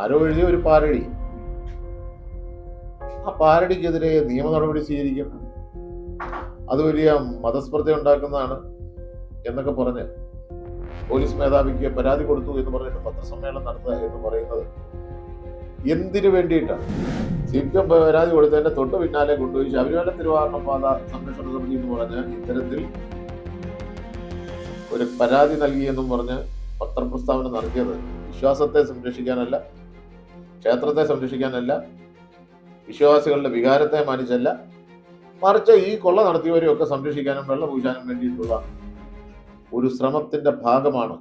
ആരോ എഴുതിയ ഒരു പാരടി. ആ പാരടിക്കെതിരെ നിയമ നടപടി സ്വീകരിക്കും. അത് വലിയ മതസ്പർദ്ധ ഉണ്ടാക്കുന്നതാണ് എന്നൊക്കെ പറഞ്ഞ് പോലീസ് മേധാവിക്ക് പരാതി കൊടുത്തു എന്ന് പറഞ്ഞിട്ട് പത്രസമ്മേളനം നടത്തുക എന്ന് പറയുന്നത് എന്തിനു വേണ്ടിയിട്ടാണ്? സി പി എം പരാതി കൊടുത്തതിന്റെ തൊട്ട് പിന്നാലെ കൊണ്ടുപോയി ശബരിമല തിരുവാരണ പാത സംരക്ഷണ സമിതി എന്ന് പറഞ്ഞ് ഇത്തരത്തിൽ ഒരു പരാതി നൽകിയെന്നും പറഞ്ഞ് പത്രപ്രസ്താവന നടത്തിയത്. വിശ്വാസത്തെ സംരക്ഷിക്കാനല്ല ക്ഷേത്രത്തെ സംരക്ഷിക്കാനല്ല വിശ്വാസികളുടെ വികാരത്തെ മാനിച്ചല്ല മറിച്ച് ഈ കൊള്ള നടത്തിയവരെയും ഒക്കെ സംരക്ഷിക്കാനും വെള്ളം വേണ്ടിയിട്ടുള്ള ഒരു ശ്രമത്തിന്റെ ഭാഗമാണ്.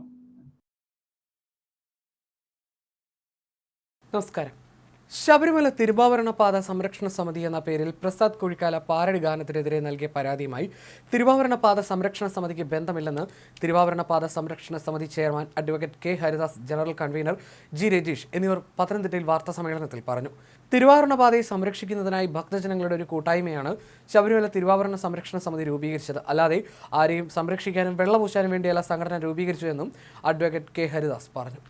നമസ്കാരം. ശബരിമല തിരുവാഭരണ പാത സംരക്ഷണ സമിതി എന്ന പേരിൽ പ്രസാദ് കുഴിക്കാല പാരടി ഗാനത്തിനെതിരെ നൽകിയ പരാതിയുമായി തിരുവാഭരണ പാത സംരക്ഷണ സമിതിക്ക് ബന്ധമില്ലെന്ന് തിരുവാഭരണ പാത സംരക്ഷണ സമിതി chairman advocate K Haridas general convener G Rajeesh എന്നിവർ പത്തനംതിട്ടയിൽ വാർത്താ സമ്മേളനത്തിൽ പറഞ്ഞു. തിരുവാഭരണ പാതയെ സംരക്ഷിക്കുന്നതിനായി ഭക്തജനങ്ങളുടെ ഒരു കൂട്ടായ്മയാണ് ശബരിമല തിരുവാവരണ സംരക്ഷണ സമിതി രൂപീകരിച്ചത്. അല്ലാതെ ആരെയും സംരക്ഷിക്കാനും വെള്ളപൂശാനും വേണ്ടിയല്ല സംഘടന രൂപീകരിച്ചു എന്നും അഡ്വക്കേറ്റ് കെ ഹരിദാസ് പറഞ്ഞു.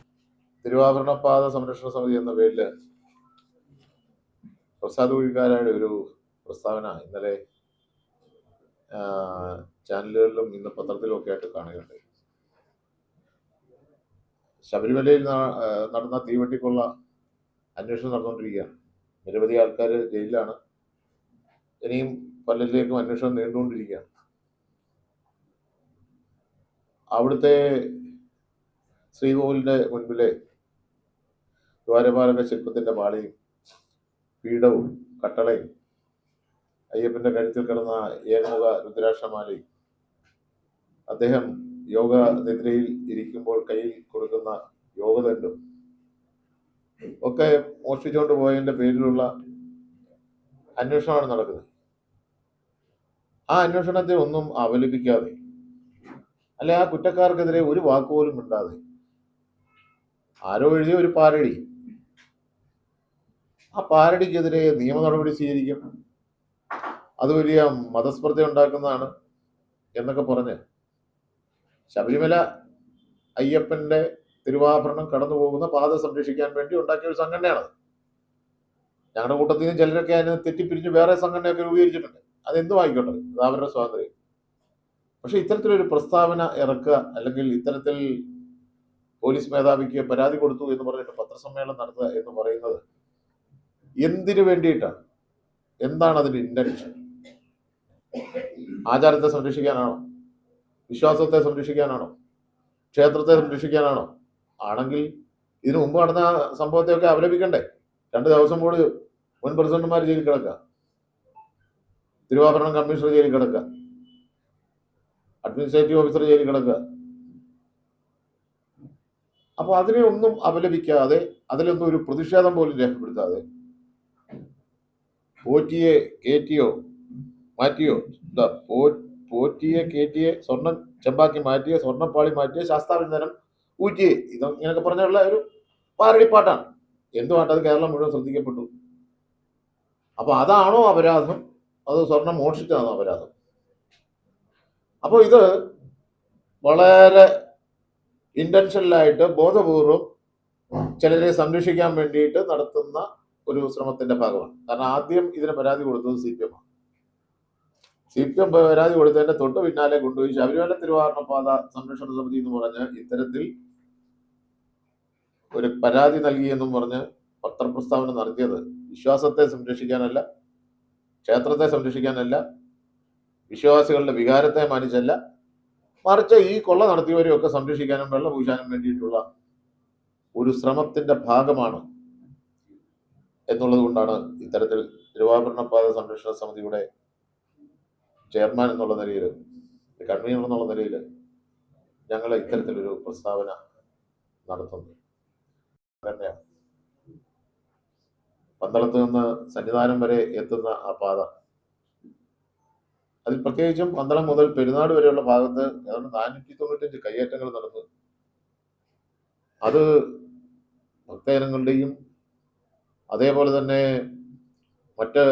തിരുവാഭരണ പാത സംരക്ഷണ സമിതി എന്ന പേരിൽ പ്രസാദ് കുഴിക്കാരായുടെ ഒരു പ്രസ്താവന ഇന്നലെ ചാനലുകളിലും ഇന്ന് പത്രത്തിലും ഒക്കെ ആയിട്ട് കാണുകയുണ്ടായി. ശബരിമലയിൽ നടന്ന തീവണ്ടിക്കുള്ള അന്വേഷണം നടന്നുകൊണ്ടിരിക്കുകയാണ്. നിരവധി ആൾക്കാർ ജയിലിലാണ്. ഇനിയും പലരിലേക്കും അന്വേഷണം നീണ്ടുകൊണ്ടിരിക്കുകയാണ്. അവിടുത്തെ ശ്രീകോവിലിന്റെ മുൻപിലെ ദ്വാരപാലക ശില്പത്തിന്റെ പാളിയും പീഠവും കട്ടളയും അയ്യപ്പന്റെ കഴുത്തിൽ കിടന്ന ഏകമുഖ രുദ്രാക്ഷമാലയും അദ്ദേഹം യോഗ നിദ്രയിൽ ഇരിക്കുമ്പോൾ കയ്യിൽ കൊടുക്കുന്ന യോഗദണ്ഡും ഒക്കെ മോഷ്ടിച്ചുകൊണ്ട് പോയതിന്റെ പേരിലുള്ള അന്വേഷണമാണ് നടക്കുന്നത്. ആ അന്വേഷണത്തെ ഒന്നും അവലപിക്കാതെ അല്ലെ ആ കുറ്റക്കാർക്കെതിരെ ഒരു വാക്കുപോലും മിണ്ടാതെ ആരോ എഴുതിയ ഒരു പാരടി ആ പാരടിക്കെതിരെ നിയമ നടപടി സ്വീകരിക്കും. അത് വലിയ മതസ്പർദ്ധ ഉണ്ടാക്കുന്നതാണ് എന്നൊക്കെ പറഞ്ഞ് ശബരിമല അയ്യപ്പന്റെ തിരുവാഭരണം കടന്നു പോകുന്ന പാത സംരക്ഷിക്കാൻ വേണ്ടി ഉണ്ടാക്കിയ ഒരു സംഘടനയാണ് ഞങ്ങളുടെ കൂട്ടത്തിൽ നിന്ന് ചിലരൊക്കെ അതിനെ തെറ്റിപ്പിരിഞ്ഞ് വേറെ സംഘടനയൊക്കെ രൂപീകരിച്ചിട്ടുണ്ട്. അതെന്തും ആയിക്കോട്ടെ അത് അവരുടെ സ്വാതന്ത്ര്യം. പക്ഷെ ഇത്തരത്തിലൊരു പ്രസ്താവന ഇറക്കുക അല്ലെങ്കിൽ ഇത്തരത്തിൽ പോലീസ് മേധാവിക്ക് പരാതി കൊടുത്തു എന്ന് പറഞ്ഞിട്ട് പത്രസമ്മേളനം നടത്തുക എന്ന് പറയുന്നത് എന്തിനു വേണ്ടിയിട്ടാണ്? എന്താണ് അതിന്റെ ഇന്റൻഷൻ ആചാരത്തെ സംരക്ഷിക്കാനാണോ? വിശ്വാസത്തെ സംരക്ഷിക്കാനാണോ? ക്ഷേത്രത്തെ സംരക്ഷിക്കാനാണോ? ആണെങ്കിൽ ഇതിനു മുമ്പ് നടന്ന സംഭവത്തെയൊക്കെ അപലപിക്കണ്ടേ രണ്ട് ദിവസം കൂടി മുൻ പ്രസിഡന്റുമാർ ജയിലിൽ കിടക്കുക തിരുവാഭരണം കമ്മീഷണർ ജയിലിൽ കിടക്കുക അഡ്മിനിസ്ട്രേറ്റീവ് ഓഫീസർ ജയിലിൽ കിടക്കുക അപ്പൊ അതിനെ ഒന്നും അപലപിക്കാതെ അതിലൊന്നും ഒരു പ്രതിഷേധം പോലും രേഖപ്പെടുത്താതെ പോറ്റിയെ കയറ്റിയോ മാറ്റിയോ? എന്താ പോ പോറ്റിയെ കയറ്റിയെ സ്വർണം ചെമ്പാക്കി മാറ്റിയ സ്വർണപ്പാളി മാറ്റിയ ശാസ്താവിന്ദനം ഊറ്റിയെ. ഇത് ഇങ്ങനെയൊക്കെ പറഞ്ഞുള്ള ഒരു പാരടിപ്പാട്ടാണ് എന്തുമായിട്ട് അത് കേരളം മുഴുവൻ ശ്രദ്ധിക്കപ്പെട്ടു. അപ്പോൾ അതാണോ അപരാധം? അത് സ്വർണം മോഷിച്ചതാണോ അപരാധം? അപ്പോൾ ഇത് വളരെ ഇന്റൻഷനലായിട്ട് ബോധപൂർവം ചിലരെ സംരക്ഷിക്കാൻ വേണ്ടിയിട്ട് നടത്തുന്ന ഒരു ശ്രമത്തിന്റെ ഭാഗമാണ്. കാരണം ആദ്യം ഇതിന് പരാതി കൊടുത്തത് സി പി എം ആണ്. സി പി എം പരാതി കൊടുത്തതിന്റെ തൊട്ട് പിന്നാലെ കൊണ്ടുപോയി ശബരിമല തിരുവാഭരണ പാത സംരക്ഷണ സമിതി എന്ന് പറഞ്ഞ് ഇത്തരത്തിൽ ഒരു പരാതി നൽകിയെന്നും പറഞ്ഞ് പത്രപ്രസ്താവന നടത്തിയത് വിശ്വാസത്തെ സംരക്ഷിക്കാനല്ല ക്ഷേത്രത്തെ സംരക്ഷിക്കാനല്ല വിശ്വാസികളുടെ വികാരത്തെ മാനിച്ചല്ല മറിച്ച് ഈ കൊള്ള നടത്തിയവരെയൊക്കെ സംരക്ഷിക്കാനും വെള്ളം പൂശാനും വേണ്ടിയിട്ടുള്ള ഒരു ശ്രമത്തിന്റെ ഭാഗമാണ് എന്നുള്ളത് കൊണ്ടാണ് ഇത്തരത്തിൽ തിരുവാഭരണ പാത സംരക്ഷണ സമിതിയുടെ ചെയർമാൻ എന്നുള്ള നിലയിൽ കൺവീനർ എന്നുള്ള നിലയിൽ ഞങ്ങൾ ഇത്തരത്തിലൊരു പ്രസ്താവന നടത്തുന്നത് തന്നെയാണ് പന്തളത്ത് നിന്ന് സന്നിധാനം വരെ എത്തുന്ന ആ പാത. അതിൽ പ്രത്യേകിച്ചും പന്തളം മുതൽ പെരുന്നാട് വരെയുള്ള ഭാഗത്ത് ഏതാണ്ട് നാനൂറ്റി തൊണ്ണൂറ്റഞ്ച് കയ്യേറ്റങ്ങൾ നടന്നു. അത് ഭക്തജനങ്ങളുടെയും അതേപോലെ തന്നെ മറ്റ്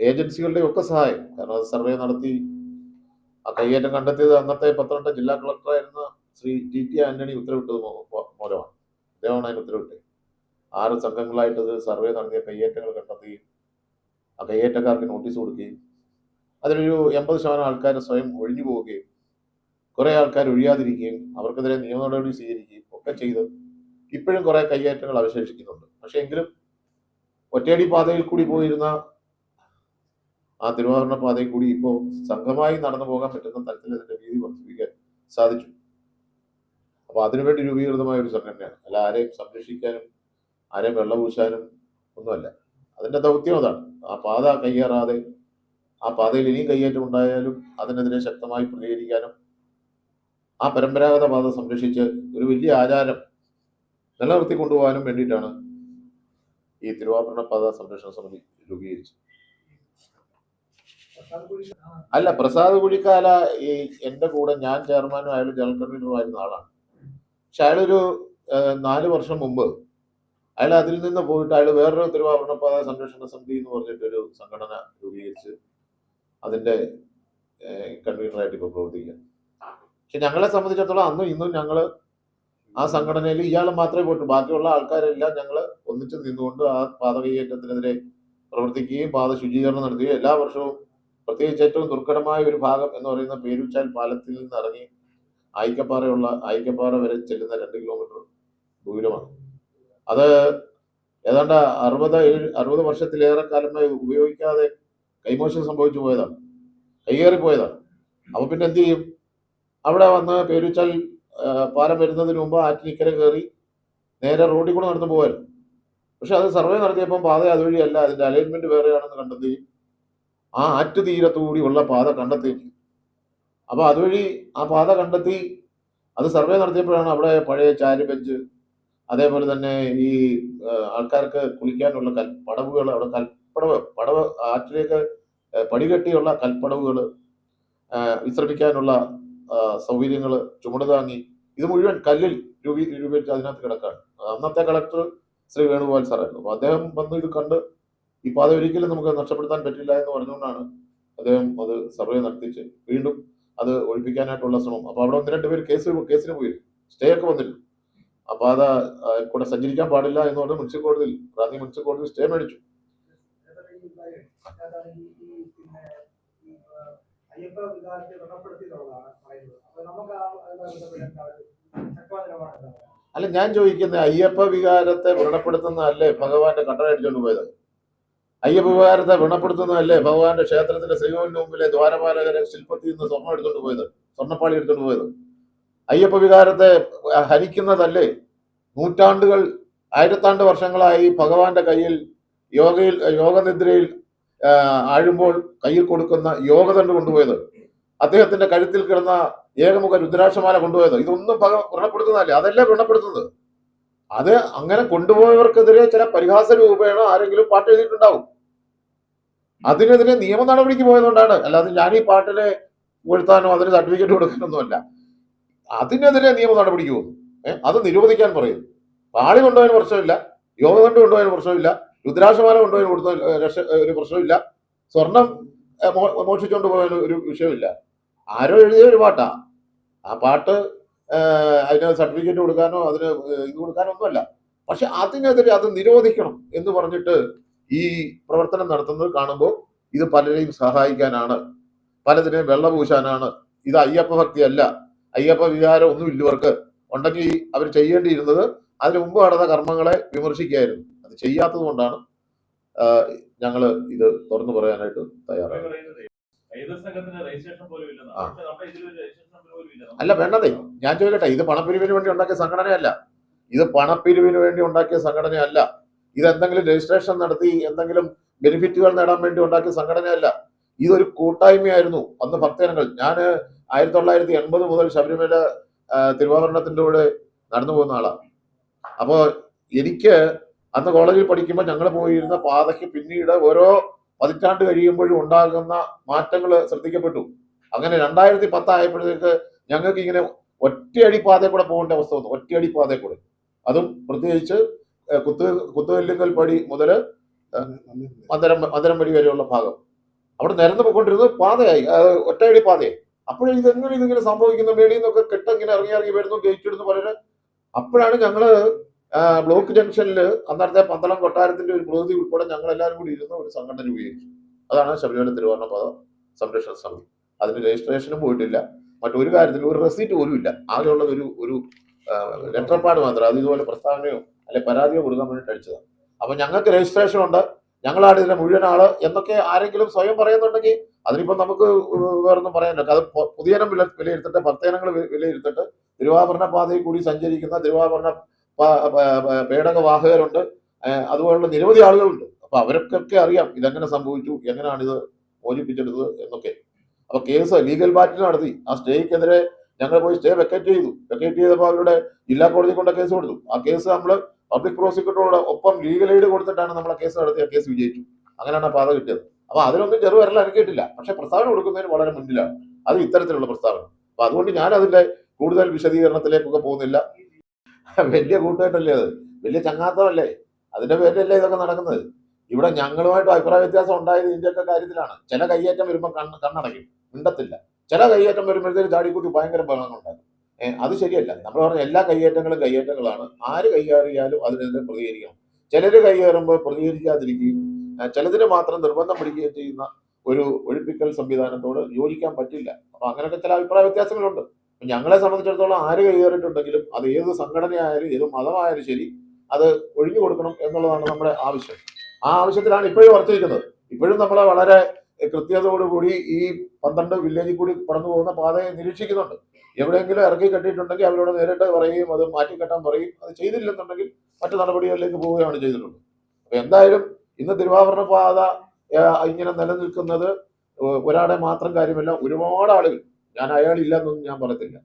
ഏജൻസികളുടെ ഒക്കെ സഹായം. കാരണം അത് സർവേ നടത്തി ആ കയ്യേറ്റം കണ്ടെത്തിയത് അന്നത്തെ പത്തനംതിട്ട ജില്ലാ കളക്ടറായിരുന്ന ശ്രീ ടി ടി ആന്റണി ഉത്തരവിട്ടത് മൂലമാണ് അദ്ദേഹമാണ് അതിന് ഉത്തരവിട്ടത്. ആറ് സംഘങ്ങളായിട്ട് സർവേ നടത്തിയ കയ്യേറ്റങ്ങൾ കണ്ടെത്തുകയും ആ കയ്യേറ്റക്കാർക്ക് നോട്ടീസ് കൊടുക്കുകയും അതിലൊരു എൺപത് ശതമാനം ആൾക്കാർ സ്വയം ഒഴിഞ്ഞു പോവുകയും കുറേ ആൾക്കാർ ഒഴിയാതിരിക്കുകയും അവർക്കെതിരെ നിയമ നടപടി സ്വീകരിക്കുകയും ഒക്കെ ചെയ്ത് ഇപ്പോഴും കുറേ കയ്യേറ്റങ്ങൾ അവശേഷിക്കുന്നുണ്ട്. പക്ഷേ എങ്കിലും ഒറ്റയടി പാതയിൽ കൂടി പോയിരുന്ന ആ തിരുവാഭരണ പാതയിൽ കൂടി ഇപ്പോൾ സംഘമായി നടന്നു പോകാൻ പറ്റുന്ന തരത്തിൽ അതിന്റെ വീതി വർദ്ധിപ്പിക്കാൻ സാധിച്ചു. അപ്പൊ അതിനുവേണ്ടി രൂപീകൃതമായ ഒരു സംഘടനയാണ്. അല്ല ആരെയും സംരക്ഷിക്കാനും ആരെയും വെള്ളപൂശാനും ഒന്നുമല്ല. അതിന്റെ ദൗത്യം അതാണ്. ആ പാത കയ്യേറാതെ ആ പാതയിൽ ഇനിയും കയ്യേറ്റം ഉണ്ടായാലും അതിനെതിരെ ശക്തമായി പ്രതികരിക്കാനും ആ പരമ്പരാഗത പാത സംരക്ഷിച്ച് ഒരു വലിയ ആചാരം നിലനിർത്തി കൊണ്ടുപോകാനും വേണ്ടിയിട്ടാണ് ഈ തിരുവാഭരണ പാത സംരക്ഷണ സമിതി രൂപീകരിച്ചു. അല്ല പ്രസാദ് കുഴിക്കാല ഈ എന്റെ കൂടെ ഞാൻ ചെയർമാനും അയാൾ ജനറൽ കൺവീനറും ആയിരുന്ന ആളാണ്. പക്ഷെ അയാളൊരു നാല് വർഷം മുമ്പ് അയാൾ അതിൽ നിന്ന് പോയിട്ട് അയാൾ വേറൊരു തിരുവാഭരണ പാത സംരക്ഷണ സമിതി എന്ന് പറഞ്ഞിട്ട് ഒരു സംഘടന രൂപീകരിച്ച് അതിന്റെ കൺവീനറായിട്ട് ഇപ്പോൾ പ്രവർത്തിക്കുക പക്ഷെ ഞങ്ങളെ സംബന്ധിച്ചിടത്തോളം അന്നും ഇന്നും ഞങ്ങൾ ആ സംഘടനയിൽ ഇയാൾ മാത്രമേ പോയിട്ടു ബാക്കിയുള്ള ആൾക്കാരെല്ലാം ഞങ്ങൾ ഒന്നിച്ച് നിന്നുകൊണ്ട് ആ പാത കൈയേറ്റത്തിനെതിരെ പ്രവർത്തിക്കുകയും പാത ശുചീകരണം നടത്തുകയും എല്ലാ വർഷവും പ്രത്യേകിച്ച് ഏറ്റവും ദുർഘടമായ ഒരു ഭാഗം എന്ന് പറയുന്ന പേരുച്ചാൽ പാലത്തിൽ നിന്ന് ഇറങ്ങി ആയിക്കപ്പാറയുള്ള ആയിക്കപ്പാറ വരെ ചെല്ലുന്ന രണ്ട് കിലോമീറ്റർ ദൂരമാണ്. അത് ഏതാണ്ട് അറുപത് ഏഴ് അറുപത് വർഷത്തിലേറെ കാലമായി ഉപയോഗിക്കാതെ കൈമോശം സംഭവിച്ചു പോയതാണ്. കൈകേറി പോയതാണ് അപ്പൊ പിന്നെ എന്ത് ചെയ്യും? അവിടെ വന്ന് പേരുച്ചാൽ പാലം വരുന്നതിന് മുമ്പ് ആറ്റിനിക്കര കയറി നേരെ റോഡിൽ കൂടെ നടന്നു പോകായിരുന്നു പക്ഷെ അത് സർവേ നടത്തിയപ്പോൾ പാത അതുവഴിയല്ല അതിന്റെ അലൈൻമെന്റ് വേറെയാണെന്ന് കണ്ടെത്തുകയും ആ ആറ്റുതീരത്തുകൂടി ഉള്ള പാത കണ്ടെത്തുകയും അപ്പോൾ അപ്പൊ അതുവഴി ആ പാത കണ്ടെത്തി അത് സർവേ നടത്തിയപ്പോഴാണ് അവിടെ പഴയ ചാരി ബെഞ്ച് അതേപോലെ തന്നെ ഈ ആൾക്കാർക്ക് കുളിക്കാനുള്ള കൽ പടവുകൾ അവിടെ കൽപ്പടവ് പടവ് ആറ്റിലേക്ക് പടികെട്ടിയുള്ള കൽപ്പടവുകൾ വിശ്രമിക്കാനുള്ള സൗകര്യങ്ങൾ ചുമട് താങ്ങി ഇത് മുഴുവൻ കല്ലിൽ രൂപീ രൂപീകരിച്ച് അതിനകത്ത് കിടക്കാണ് അന്നത്തെ കളക്ടർ ശ്രീ വേണുഗോപാൽ സാറായിരുന്നു. അപ്പോൾ അദ്ദേഹം വന്ന് ഇത് കണ്ട് ഈ പാത ഒരിക്കലും നമുക്ക് നഷ്ടപ്പെടുത്താൻ പറ്റില്ല എന്ന് പറഞ്ഞുകൊണ്ടാണ് അദ്ദേഹം അത് സർവേ നടത്തിച്ച് വീണ്ടും അത് ഒഴിപ്പിക്കാനായിട്ടുള്ള ശ്രമം. അപ്പോൾ അവിടെ ഒന്ന് രണ്ട് പേര് കേസ് കേസിന് പോയി. സ്റ്റേ ഒക്കെ വന്നിരുന്നു. ആ പാത കൂടെ സഞ്ചരിക്കാൻ പാടില്ല എന്ന് പറഞ്ഞ് മുനിസിപ്പൽ കോടതിയിൽ റാന്നി മുനിസിപ്പൽ കോടതി സ്റ്റേ മേടിച്ചു. അയ്യപ്പ വികാരത്തെ വ്രണപ്പെടുത്തി എന്നുള്ളതാണ് പറയുന്നത്. അപ്പൊ നമുക്ക് ആ എന്താ ഒരു ശക്തമായ നിലപാട് എന്താ പറയുക? അല്ല ഞാൻ ചോദിക്കുന്നത് അയ്യപ്പ വികാരത്തെ വ്രണപ്പെടുത്തുന്നതല്ലേ ഭഗവാന്റെ കട്ടറ അടിച്ചുകൊണ്ട് പോയത്? അയ്യപ്പ വികാരത്തെ വ്രണപ്പെടുത്തുന്നതല്ലേ ഭഗവാന്റെ ക്ഷേത്രത്തിന്റെ ശ്രീകോവിലിന് മുമ്പിലെ ദ്വാരപാലകരെ ശില്പത്തിൽ നിന്ന് സ്വർണം എടുത്തുകൊണ്ട് പോയത്? സ്വർണപ്പാളി എടുത്തുകൊണ്ട് പോയത്? അയ്യപ്പ വികാരത്തെ ഹരിക്കുന്നതല്ലേ? നൂറ്റാണ്ടുകൾ ആയിരത്താണ്ട് വർഷങ്ങളായി ഭഗവാന്റെ കയ്യിൽ യോഗയിൽ യോഗനിദ്രയിൽ ആഴുമ്പോൾ കയ്യിൽ കൊടുക്കുന്ന യോഗദണ്ഡ് കൊണ്ടുപോയത്. അദ്ദേഹത്തിന്റെ കഴുത്തിൽ കിടന്ന ഏകമുഖ രുദ്രാക്ഷമാല കൊണ്ടുപോയത്. ഇതൊന്നും പക വ്രണപ്പെടുത്തുന്നതല്ലേ. അതല്ലേ വ്രണപ്പെടുത്തുന്നത്? അത് അങ്ങനെ കൊണ്ടുപോയവർക്കെതിരെ ചില പരിഹാസ രൂപേണ ആരെങ്കിലും പാട്ട് എഴുതിയിട്ടുണ്ടാവും. അതിനെതിരെ നിയമ നടപടിക്ക് പോയതുകൊണ്ടാണ്. അല്ലാതെ ഞാൻ ഈ പാട്ടിനെ ഉയർത്താനോ അതിന് സർട്ടിഫിക്കറ്റ് കൊടുക്കാനൊന്നുമല്ല. അതിനെതിരെ നിയമ നടപടിക്ക് പോകുന്നു. ഏഹ് അത് നിരോധിക്കാൻ പറയും. പാളി കൊണ്ടുപോയതിന് പ്രശ്നമില്ല. യോഗ കണ്ടു കൊണ്ടുപോയതിന് പ്രശ്നമില്ല. രുദ്രാക്ഷമാല കൊണ്ടുപോയി കൊടുത്ത രക്ഷ- ഒരു പ്രശ്നമില്ല സ്വർണം മോഷിച്ചുകൊണ്ട് പോകാൻ ഒരു വിഷയമില്ല ആരോ എഴുതിയ ഒരു പാട്ടാ. ആ പാട്ട് അതിന് സർട്ടിഫിക്കറ്റ് കൊടുക്കാനോ അതിന് ഇത് കൊടുക്കാനോ ഒന്നുമല്ല. പക്ഷെ അതിനെതിരെ അത് നിരോധിക്കണം എന്ന് പറഞ്ഞിട്ട് ഈ പ്രവർത്തനം നടത്തുന്നത് കാണുമ്പോൾ ഇത് പലരെയും സഹായിക്കാനാണ്. പലതിനെയും വെള്ളപൂശാനാണ് ഇത് അയ്യപ്പ ഭക്തിയല്ല. അയ്യപ്പ വികാരം ഒന്നും ഇല്ലവർക്ക് ഉണ്ടെങ്കിൽ അവർ ചെയ്യേണ്ടിയിരുന്നത് അതിനു മുമ്പ് നടന്ന കർമ്മങ്ങളെ വിമർശിക്കുകയായിരുന്നു. അത് ചെയ്യാത്തത് കൊണ്ടാണ് ഞങ്ങൾ ഇത് തുറന്നു പറയാനായിട്ട് തയ്യാറായത്. അല്ല വേണ്ടതേ. ഞാൻ ചോദിക്കട്ടെ ഇത് പണപ്പിരിവിന് വേണ്ടി ഉണ്ടാക്കിയ സംഘടനയല്ല. ഇത് പണപ്പിരിവിന് വേണ്ടി ഉണ്ടാക്കിയ സംഘടനയല്ല. ഇത് എന്തെങ്കിലും രജിസ്ട്രേഷൻ നടത്തി എന്തെങ്കിലും ബെനിഫിറ്റുകൾ നേടാൻ വേണ്ടി ഉണ്ടാക്കിയ സംഘടനയല്ല. ഇതൊരു കൂട്ടായ്മയായിരുന്നു. അന്ന് ഭക്തജനങ്ങൾ ഞാൻ ആയിരത്തി തൊള്ളായിരത്തി എൺപത് മുതൽ ശബരിമല തിരുവാഭരണത്തിന്റെ കൂടെ നടന്നു പോകുന്ന ആളാണ് അപ്പോൾ എനിക്ക് അന്ന് കോളേജിൽ പഠിക്കുമ്പോൾ ഞങ്ങൾ പോയിരുന്ന പാതയ്ക്ക് പിന്നീട് ഓരോ പതിറ്റാണ്ട് കഴിയുമ്പോഴും ഉണ്ടാകുന്ന മാറ്റങ്ങൾ ശ്രദ്ധിക്കപ്പെട്ടു. അങ്ങനെ രണ്ടായിരത്തി പത്തായപ്പോഴത്തേക്ക് ഞങ്ങൾക്ക് ഇങ്ങനെ ഒറ്റയടി പാതയിൽ കൂടെ പോകേണ്ട അവസ്ഥ വന്നു. ഒറ്റയടി പാതയിൽ കൂടെ. അതും പ്രത്യേകിച്ച് കുത്തു കുത്തുവല്ലിങ്കൽ പടി മുതൽ മന്ദരം മന്ദരം വഴി വരെയുള്ള ഭാഗം. അവിടെ നിരന്ന് പോയിക്കൊണ്ടിരുന്നത് പാതയായി ഒറ്റയടി പാതയായി. അപ്പോഴും ഇതെങ്ങനെ ഇതിങ്ങനെ സംഭവിക്കുന്ന മേളിൽ നിന്നൊക്കെ കെട്ടിങ്ങനെ ഇറങ്ങി ഇറങ്ങി വരുന്നു ഗേറ്റ് ഇടുന്നു അപ്പോഴാണ് ഞങ്ങൾ ബ്ലോക്ക് ജംഗ്ഷനിൽ അന്നേരത്തെ പന്തളം കൊട്ടാരത്തിന്റെ ഒരു പ്രതിനിധി ഉൾപ്പെടെ ഞങ്ങൾ എല്ലാവരും കൂടി ഇരുന്ന് ഒരു സംഘടന രൂപീകരിച്ചു. അതാണ് ശബരിമല തിരുവർണ പാത സംരക്ഷണ സമിതി. അതിന് രജിസ്ട്രേഷനും പോയിട്ടില്ല. മറ്റൊരു കാര്യത്തിൽ ഒരു റെസീറ്റ് പോലും ഇല്ല. ആകെയുള്ളത് ഒരു ഒരു ലെറ്റർപാട് മാത്രം. അത് ഇതുപോലെ പ്രസ്താവനയോ അല്ലെ പരാതിയോ കൊടുക്കാൻ വേണ്ടിയിട്ട് അടിച്ചതാണ്. അപ്പൊ ഞങ്ങൾക്ക് രജിസ്ട്രേഷൻ ഉണ്ട്. ഞങ്ങളാണ് ഇതിന്റെ മുഴുവൻ ആൾ എന്നൊക്കെ ആരെങ്കിലും സ്വയം പറയുന്നുണ്ടെങ്കിൽ അതിനിപ്പം നമുക്ക് വേറൊന്നും പറയാനില്ല. അത് പുതിയനം വില വിലയിരുത്തട്ടെ ഭക്തജനങ്ങൾ വിലയിരുത്തട്ടെ തിരുവാഭരണ പാതയിൽ കൂടി സഞ്ചരിക്കുന്ന തിരുവാഭരണ പേടകവാഹകരുണ്ട് വാഹകരുണ്ട്. അതുപോലുള്ള നിരവധി ആളുകളുണ്ട്. അപ്പൊ അവർക്കൊക്കെ അറിയാം ഇതെങ്ങനെ സംഭവിച്ചു എങ്ങനെയാണിത് മോചിപ്പിച്ചെടുത്തത് എന്നൊക്കെ. അപ്പൊ കേസ് ലീഗൽ ബാറ്റിൽ നടത്തി. ആ സ്റ്റേക്കെതിരെ ഞങ്ങൾ പോയി സ്റ്റേ വെക്കേറ്റ് ചെയ്തു. വെക്കേറ്റ് ചെയ്തപ്പോൾ അവരുടെ ജില്ലാ കോടതി കൊണ്ട് കേസ് കൊടുത്തു. ആ കേസ് നമ്മൾ പബ്ലിക് പ്രോസിക്യൂട്ടറോട് ഒപ്പം ലീഗൽ എയ്ഡ് കൊടുത്തിട്ടാണ് നമ്മൾ കേസ് നടത്തി ആ കേസ് വിജയിച്ചു. അങ്ങനെയാണ് ആ പാത കിട്ടിയത്. അപ്പൊ അതിനൊന്നും ചെറു വരല അനക്കിയിട്ടില്ല. പക്ഷെ പ്രസ്താവന കൊടുക്കുന്നതിന് വളരെ മുന്നിലാണ്. അത് ഇത്തരത്തിലുള്ള പ്രസ്താവന. അപ്പൊ അതുകൊണ്ട് ഞാൻ അതിന്റെ കൂടുതൽ വിശദീകരണത്തിലേക്കൊക്കെ പോകുന്നില്ല. വലിയ കൂട്ടുകെട്ടല്ലേ അത്? വലിയ ചങ്ങാത്തമല്ലേ? അതിന്റെ പേരിലല്ലേ ഇതൊക്കെ നടക്കുന്നത്? ഇവിടെ ഞങ്ങളുമായിട്ട് അഭിപ്രായ വ്യത്യാസം ഉണ്ടായത് ഇതിന്റെയൊക്കെ കാര്യത്തിലാണ്. ചില കയ്യേറ്റം വരുമ്പോൾ കണ്ണ് കണ്ണടയ്ക്കും. മിണ്ടത്തില്ല. ചില കയ്യേറ്റം വരുമ്പോഴത്തേക്ക് ചാടിക്കൂട്ടി ഭയങ്കര ബഹളങ്ങളുണ്ടാകും ഏഹ് അത് ശരിയല്ല. നമ്മൾ പറഞ്ഞ എല്ലാ കയ്യേറ്റങ്ങളും കയ്യേറ്റങ്ങളാണ്. ആര് കൈകാറിയാലും അതിനെതിരെ പ്രതികരിക്കണം. ചിലർ കൈകയറുമ്പോൾ പ്രതികരിക്കാതിരിക്കുകയും ചിലതിന് മാത്രം നിർബന്ധം പിടിക്കുകയും ചെയ്യുന്ന ഒരു ഒഴിപ്പിക്കൽ സംവിധാനത്തോട് യോജിക്കാൻ പറ്റില്ല. അപ്പൊ അങ്ങനെയൊക്കെ ചില അഭിപ്രായ വ്യത്യാസങ്ങളുണ്ട്. ഞങ്ങളെ സംബന്ധിച്ചിടത്തോളം ആര് കൈകയറിയിട്ടുണ്ടെങ്കിലും അത് ഏത് സംഘടനയായാലും ഏത് മതമായാലും ശരി അത് ഒഴിഞ്ഞു കൊടുക്കണം എന്നുള്ളതാണ് നമ്മുടെ ആവശ്യം. ആ ആവശ്യത്തിലാണ് ഇപ്പോഴും ഉറച്ചിരിക്കുന്നത് ഇപ്പോഴും നമ്മളെ വളരെ കൃത്യതയോടുകൂടി ഈ പന്ത്രണ്ട് വില്ലേജിൽ കൂടി കടന്നു പോകുന്ന പാതയെ നിരീക്ഷിക്കുന്നുണ്ട്. എവിടെയെങ്കിലും ഇറക്കി കെട്ടിയിട്ടുണ്ടെങ്കിൽ അവരോട് നേരിട്ട് പറയുകയും അത് മാറ്റിക്കെട്ടാൻ പറയും അത് ചെയ്തില്ലെന്നുണ്ടെങ്കിൽ മറ്റു നടപടികളിലേക്ക് പോവുകയാണ് ചെയ്തിട്ടുള്ളത്. അപ്പൊ എന്തായാലും ഇന്ന് തിരുവാഭരണ പാത ഇങ്ങനെ നിലനിൽക്കുന്നത് ഒരാളെ മാത്രം കാര്യമല്ല ഒരുപാട് ആളുകൾ ഞാൻ അയാൾ ഇല്ലെന്നൊന്നും ഞാൻ പറയത്തില്ല.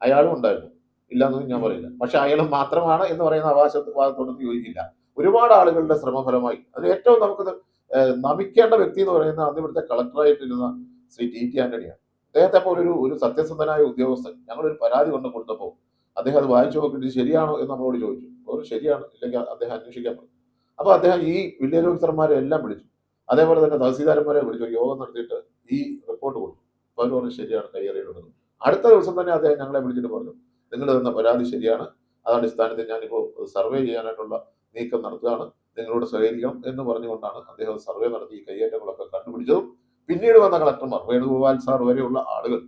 അയാളും ഉണ്ടായിരുന്നു. ഇല്ലെന്നൊന്നും ഞാൻ പറയില്ല. പക്ഷെ അയാൾ മാത്രമാണ് എന്ന് പറയുന്ന അവകാശവാദത്തോടൊന്നും യോജിക്കില്ല. ഒരുപാട് ആളുകളുടെ ശ്രമഫലമായി. അത് ഏറ്റവും നമുക്ക് നമിക്കേണ്ട വ്യക്തി എന്ന് പറയുന്ന അന്ന് ഇവിടുത്തെ കളക്ടറായിട്ടിരുന്ന ശ്രീ ടി ടി ആന്റണിയാണ്. അദ്ദേഹത്തെ പോലെ ഒരു ഒരു സത്യസന്ധനായ ഉദ്യോഗസ്ഥൻ. ഞങ്ങളൊരു പരാതി കൊണ്ട് കൊടുത്തപ്പോൾ അദ്ദേഹം അത് വായിച്ചു നോക്കിയിട്ട് ശരിയാണോ എന്ന് നമ്മളോട് ചോദിച്ചു. ഒരു ശരിയാണ്. ഇല്ലെങ്കിൽ അദ്ദേഹം അന്വേഷിക്കാൻ പറഞ്ഞു. അപ്പോൾ അദ്ദേഹം ഈ വില്ലേജ് ഓഫീസർമാരെ എല്ലാം വിളിച്ചു. അതേപോലെ തന്നെ തഹസീൽദാരന്മാരെ വിളിച്ചു. യോഗം നടത്തിയിട്ട് ഈ റിപ്പോർട്ട് കൊടുത്തു. അവർ പറഞ്ഞു ശരിയാണ് കൈയേറിയിട്ടുള്ളത് അടുത്ത ദിവസം തന്നെ അദ്ദേഹം ഞങ്ങളെ വിളിച്ചിട്ട് പറഞ്ഞു നിങ്ങൾ തന്ന പരാതി ശരിയാണ്. അത് അടിസ്ഥാനത്തിൽ ഞാനിപ്പോൾ സർവേ ചെയ്യാനായിട്ടുള്ള നീക്കം നടത്തുകയാണ്. നിങ്ങളോട് സഹകരിക്കണം എന്ന് പറഞ്ഞുകൊണ്ടാണ് അദ്ദേഹം സർവേ നടത്തി ഈ കയ്യേറ്റങ്ങളൊക്കെ കണ്ടുപിടിച്ചതും. പിന്നീട് വന്ന കളക്ടർമാർ വേണുഗോപാൽ സാർ വരെയുള്ള ആളുകൾ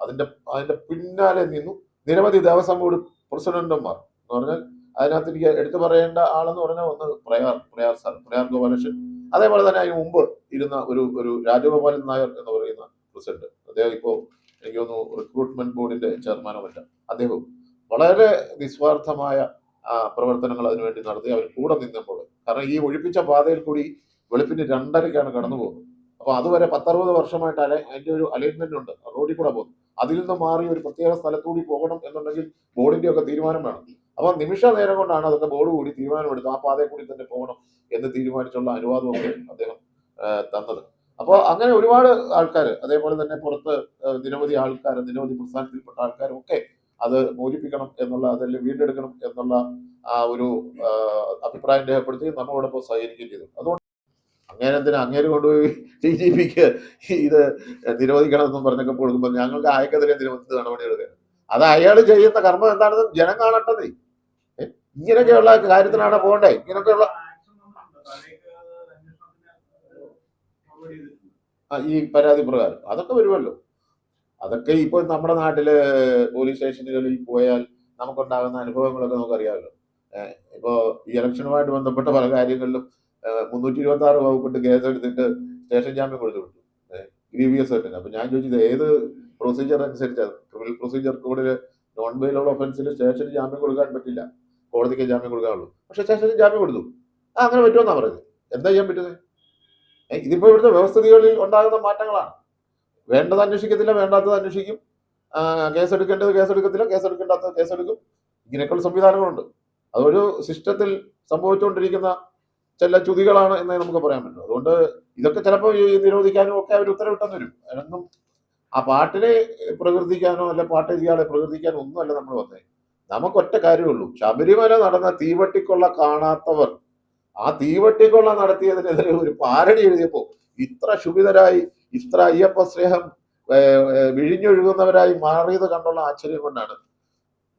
അതിന്റെ അതിന്റെ പിന്നാലെ നിന്നു. നിരവധി ദേവസ്വം ബോർഡ് പ്രസിഡന്റുമാർ എന്ന് പറഞ്ഞാൽ അതിനകത്ത് എനിക്ക് എടുത്തു പറയേണ്ട ആളെന്ന് പറഞ്ഞാൽ ഒന്ന് പ്രയാർ പ്രയാർ സാർ പ്രയാർ ഗോപാലകൃഷ്ണൻ. അതേപോലെ തന്നെ അതിന് മുമ്പ് ഇരുന്ന ഒരു ഒരു രാജഗോപാലൻ നായർ എന്ന് പറയുന്ന പ്രസിഡന്റ്. അദ്ദേഹം ഇപ്പോൾ എനിക്ക് തോന്നുന്നു റിക്രൂട്ട്മെന്റ് ബോർഡിന്റെ ചെയർമാനോ മറ്റ അദ്ദേഹവും വളരെ നിസ്വാർത്ഥമായ പ്രവർത്തനങ്ങൾ അതിനുവേണ്ടി നടത്തി. അവർ കൂടെ നിന്നപ്പോൾ കാരണം ഈ ഒഴിപ്പിച്ച പാതയിൽ കൂടി വെളുപ്പിന് രണ്ടരയ്ക്കാണ് കടന്നു പോകുന്നത്. അപ്പൊ അതുവരെ പത്തറുപത് വർഷമായിട്ട് അല അതിന്റെ ഒരു അലൈൻമെന്റ് ഉണ്ട്. റോഡിൽ കൂടെ പോകുന്നു. അതിൽ നിന്ന് മാറി ഒരു പ്രത്യേക സ്ഥലത്തൂടി പോകണം എന്നുണ്ടെങ്കിൽ ബോർഡിന്റെ ഒക്കെ തീരുമാനം വേണം. അപ്പൊ നിമിഷ നേരം കൊണ്ടാണ് അതൊക്കെ ബോർഡ് കൂടി തീരുമാനമെടുത്ത് ആ പാതയിൽ കൂടി തന്നെ പോകണം എന്ന് തീരുമാനിച്ചുള്ള അനുവാദമൊക്കെ അദ്ദേഹം തന്നത്. അപ്പോൾ അങ്ങനെ ഒരുപാട് ആൾക്കാർ അതേപോലെ തന്നെ പുറത്ത് നിരവധി ആൾക്കാർ നിരവധി പ്രസ്ഥാനത്തിൽപ്പെട്ട ആൾക്കാരും ഒക്കെ അത് മോചിപ്പിക്കണം എന്നുള്ള അതല്ലേ വീണ്ടെടുക്കണം എന്നുള്ള ആ ഒരു അഭിപ്രായം രേഖപ്പെടുത്തി നമ്മളോടൊപ്പം സഹകരിക്കുകയും ചെയ്തു. അതുകൊണ്ട് അങ്ങനെ എന്തിനാ അങ്ങേര് കൊണ്ടുപോയി ഡി ജി പിക്ക് ഇത് നിരോധിക്കണം എന്നും പറഞ്ഞൊക്കെ കൊടുക്കുമ്പോൾ ഞങ്ങൾക്ക് അയക്കെതിരെ നിരോധിച്ച് നടപടിയെടുക്കുക അത് അയാൾ ചെയ്യുന്ന കർമ്മം എന്താണെന്ന് ജനം കാണട്ടെ? ഇങ്ങനെയൊക്കെയുള്ള കാര്യത്തിനാണ് പോകണ്ടേ? ഇങ്ങനെയൊക്കെയുള്ള ആ, ഈ പരാതി പ്രകാരം. അതൊക്കെ വരുമല്ലോ. അതൊക്കെ ഇപ്പോൾ നമ്മുടെ നാട്ടിൽ പോലീസ് സ്റ്റേഷനുകളിൽ പോയാൽ നമുക്കുണ്ടാകുന്ന അനുഭവങ്ങളൊക്കെ നമുക്കറിയാമല്ലോ. ഇപ്പോ ഈ ഇലക്ഷനുമായിട്ട് ബന്ധപ്പെട്ട പല കാര്യങ്ങളിലും മുന്നൂറ്റി ഇരുപത്തി ആറ് വകുപ്പിട്ട് കേസ് എടുത്തിട്ട് സ്റ്റേഷൻ ജാമ്യം കൊടുത്തു. വിട്ടു ഗ്രീവിയസ് ആയിട്ടില്ല അപ്പൊ ഞാൻ ചോദിച്ചത് ഏത് പ്രൊസീജിയർ അനുസരിച്ചാണ് ക്രിമിനൽ പ്രൊസീജിയർ കോഡിൽ നോൺ ബെയിലുള്ള ഒഫൻസിൽ സ്റ്റേഷന് ജാമ്യം കൊടുക്കാൻ പറ്റില്ല. കോടതിക്ക് ജാമ്യം കൊടുക്കാനുള്ളൂ പക്ഷെ സ്റ്റേഷനിൽ ജാമ്യം കൊടുത്തു. ആ അങ്ങനെ പറ്റുമെന്നാ പറയുന്നത്. എന്താ ചെയ്യാൻ പറ്റുന്നത് ഇതിപ്പോ ഇവിടുത്തെ വ്യവസ്ഥിതികളിൽ ഉണ്ടാകുന്ന മാറ്റങ്ങളാണ്. വേണ്ടത് അന്വേഷിക്കത്തില്ല വേണ്ടാത്തത് അന്വേഷിക്കും. കേസെടുക്കേണ്ടത് കേസെടുക്കത്തില്ല കേസെടുക്കേണ്ടാത്തത് കേസെടുക്കും. ഇങ്ങനെയൊക്കെയുള്ള സംവിധാനങ്ങളുണ്ട്. അതൊരു സിസ്റ്റത്തിൽ സംഭവിച്ചുകൊണ്ടിരിക്കുന്ന ചില ചുതികളാണ് എന്നേ നമുക്ക് പറയാൻ പറ്റും. അതുകൊണ്ട് ഇതൊക്കെ ചിലപ്പോൾ നിരോധിക്കാനും ഒക്കെ അവർ ഉത്തരവിട്ടെന്ന് വരും. അതിനൊന്നും ആ പാട്ടിനെ പ്രകീർത്തിക്കാനോ അല്ല പാട്ട് ഇയാളെ പ്രകീർത്തിക്കാനോ ഒന്നുമല്ല നമ്മൾ വന്നേ. നമുക്കൊറ്റ കാര്യമേ കാര്യമുള്ളൂ ശബരിമല നടന്ന തീവട്ടിക്കൊള്ള കാണാത്തവർ തീവട്ടിക്കൊള്ള നടത്തിയതിനെതിരെ ഒരു പാരടി എഴുതിയപ്പോൾ ഇത്ര ക്ഷുഭിതരായി ഇത്ര അയ്യപ്പ സ്നേഹം വിഴിഞ്ഞൊഴുകുന്നവരായി മാറിയത് കണ്ടുള്ള ആശ്ചര്യം കൊണ്ടാണ്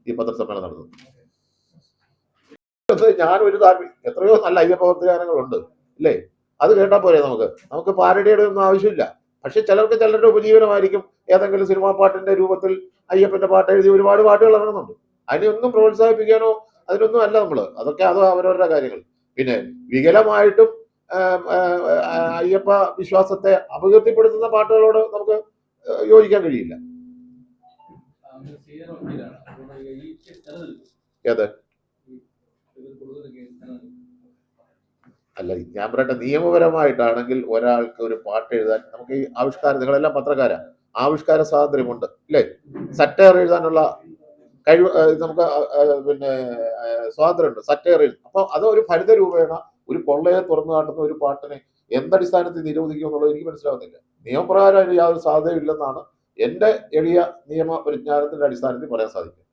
ഈ പത്രസമ്മേളനം നടന്നത്. ഞാൻ ഒരു താല്പര്യം എത്രയോ നല്ല അയ്യപ്പ ഭക്തി അല്ലേ അത് കേട്ടാൽ പോരെ നമുക്ക്. നമുക്ക് പാരടിയുടെ ഒന്നും ആവശ്യമില്ല. പക്ഷെ ചിലർക്ക് ചിലരുടെ ഉപജീവനമായിരിക്കും. ഏതെങ്കിലും സിനിമാ പാട്ടിന്റെ രൂപത്തിൽ അയ്യപ്പന്റെ പാട്ട് എഴുതി ഒരുപാട് പാട്ടുകൾ ഇറങ്ങുന്നുണ്ട്. അതിനൊന്നും പ്രോത്സാഹിപ്പിക്കാനോ അതിനൊന്നും അല്ല നമ്മൾ അതൊക്കെ അത് അവരവരുടെ കാര്യങ്ങൾ. പിന്നെ വികലമായിട്ടും അയ്യപ്പ വിശ്വാസത്തെ അപകീർത്തിപ്പെടുത്തുന്ന പാട്ടുകളോട് നമുക്ക് യോജിക്കാൻ കഴിയില്ല. അല്ല ഞാൻ പറയട്ടെ നിയമപരമായിട്ടാണെങ്കിൽ ഒരാൾക്ക് ഒരു പാട്ട് എഴുതാൻ നമുക്ക് ഈ ആവിഷ്കാരം നിങ്ങളെല്ലാം പത്രക്കാരാ. ആവിഷ്കാര സ്വാതന്ത്ര്യമുണ്ട് ഇല്ലേ സറ്റയർ എഴുതാനുള്ള കഴിവ് നമുക്ക് പിന്നെ സ്വാതന്ത്ര്യമുണ്ട് സറ്റയർ അപ്പോൾ അപ്പൊ അത് ഒരു ഫലിത രൂപേണ ഒരു കൊള്ളയെ തുറന്നു കാട്ടുന്ന ഒരു പാട്ടിനെ എന്തടിസ്ഥാനത്തിൽ നിരോധിക്കും എന്നുള്ളത് എനിക്ക് മനസ്സിലാവുന്നില്ല. നിയമപ്രകാരം അതിന് യാതൊരു സാധ്യതയില്ലെന്നാണ് എന്റെ എളിയ നിയമ പരിജ്ഞാനത്തിന്റെ അടിസ്ഥാനത്തിൽ പറയാൻ സാധിക്കും